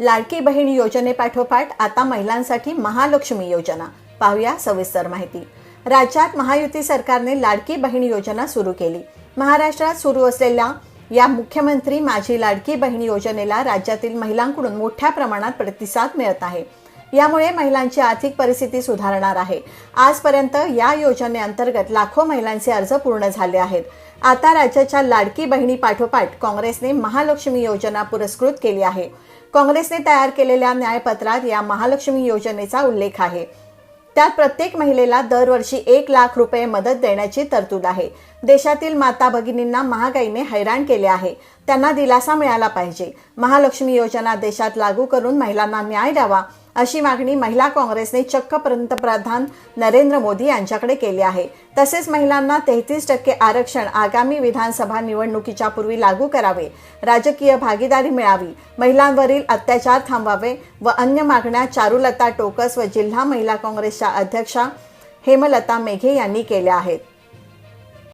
लाडकी बहीण योजनेपाठोपाठ आता महिलांसाठी महालक्ष्मी योजना. पाहूया सविस्तर माहिती. राज्यात महायुती सरकारने लाडकी बहीण योजना सुरू केली. महाराष्ट्रात सुरू असलेल्या या मुख्यमंत्री माझी लाडकी बहीण योजनेला राज्यातील महिलांकडून मोठ्या प्रमाणात प्रतिसाद मिळत आहे. यामुळे महिलांची आर्थिक परिस्थिती सुधारणार आहे. आजपर्यंत या योजनेअंतर्गत लाखो महिलांचे अर्ज पूर्ण झाले आहेत. आता राज्याच्या लाडकी बहिणी पाठोपाठ काँग्रेसने महालक्ष्मी योजना पुरस्कृत केली आहे. काँग्रेसने तयार केलेल्या न्यायपत्रात या महालक्ष्मी योजनेचा उल्लेख आहे. त्यात प्रत्येक महिलेला दरवर्षी एक लाख रुपये मदत देण्याची तरतूद आहे. देशातील माता भगिनींना महागाईने हैराण केले आहे. त्यांना दिलासा मिळाला पाहिजे. महालक्ष्मी योजना देशात लागू करून महिलांना न्याय द्यावा. अशी मागणी महिला काँग्रेसने चक्क पंतप्रधान नरेंद्र मोदी यांच्याकडे केली आहे. तसेच महिलांना तेहतीस टक्के आरक्षण आगामी विधानसभा निवडणुकीच्या पूर्वी लागू करावे राजकीय भागीदारी मिळावी महिलांवरील अत्याचार थांबावे व अन्य मागण्या चारुलता टोकस व जिल्हा महिला काँग्रेसच्या अध्यक्षा हेमलता मेघे यांनी केल्या आहेत.